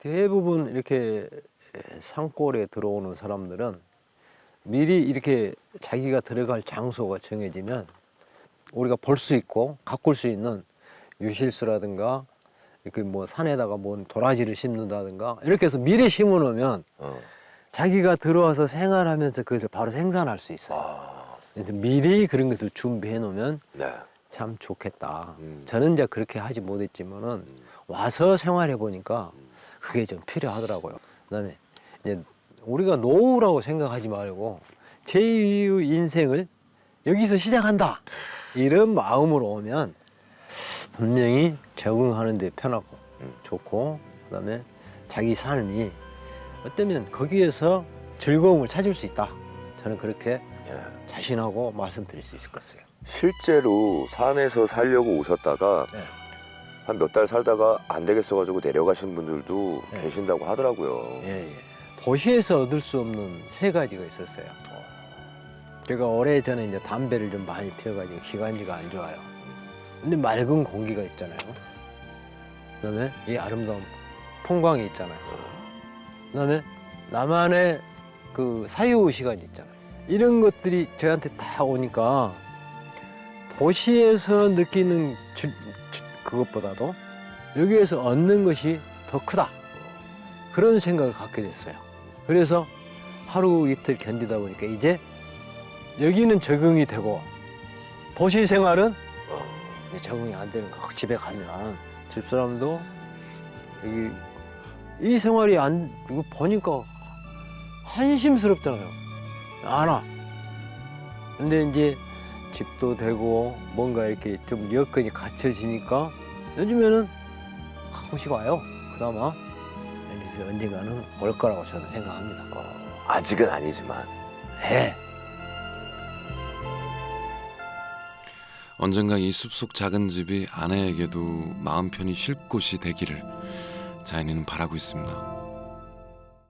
대부분 이렇게 산골에 들어오는 사람들은 미리 이렇게 자기가 들어갈 장소가 정해지면 우리가 볼 수 있고 가꿀 수 있는 유실수라든가 이렇게 뭐 산에다가 뭔 도라지를 심는다든가 이렇게 해서 미리 심어 놓으면 어. 자기가 들어와서 생활하면서 그것을 바로 생산할 수 있어요. 그래서 미리 그런 것을 준비해 놓으면 네. 참 좋겠다. 음. 저는 이제 그렇게 하지 못했지만은 와서 생활해 보니까 그게 좀 필요하더라고요. 그다음에 이제 우리가 노후라고 생각하지 말고 제2의 인생을 여기서 시작한다 이런 마음으로 오면 분명히 적응하는 데 편하고 음. 좋고 그다음에 자기 삶이 어쩌면 거기에서 즐거움을 찾을 수 있다. 저는 그렇게 예. 자신하고 말씀드릴 수 있을 것 같아요. 실제로 산에서 살려고 오셨다가 네. 한 몇 달 살다가 안 되겠어가지고 내려가신 분들도 네. 계신다고 하더라고요. 예, 예. 도시에서 얻을 수 없는 세 가지가 있었어요. 제가 오래 전에 이제 담배를 좀 많이 피워가지고 기관지가 안 좋아요. 근데 맑은 공기가 있잖아요. 그다음에 이 아름다운 풍광이 있잖아요. 그다음에 나만의 그 사유 시간이 있잖아요. 이런 것들이 저한테 다 오니까 도시에서 느끼는 주- 그것보다도 여기에서 얻는 것이 더 크다. 그런 생각을 갖게 됐어요. 그래서 하루 이틀 견디다 보니까 이제 여기는 적응이 되고 도시 생활은 적응이 안 되는 거. 집에 가면 집사람도 여기 이 생활이 안 이거 보니까 한심스럽잖아요. 안 와. 근데 이제 집도 되고 뭔가 이렇게 좀 여건이 갖춰지니까 요즘에는 가끔씩 와요. 그나마 여기서 언젠가는 올 거라고 저는 생각합니다. 어, 아직은 아니지만 네. 언젠가 이 숲속 작은 집이 아내에게도 마음 편히 쉴 곳이 되기를 자연이는 바라고 있습니다.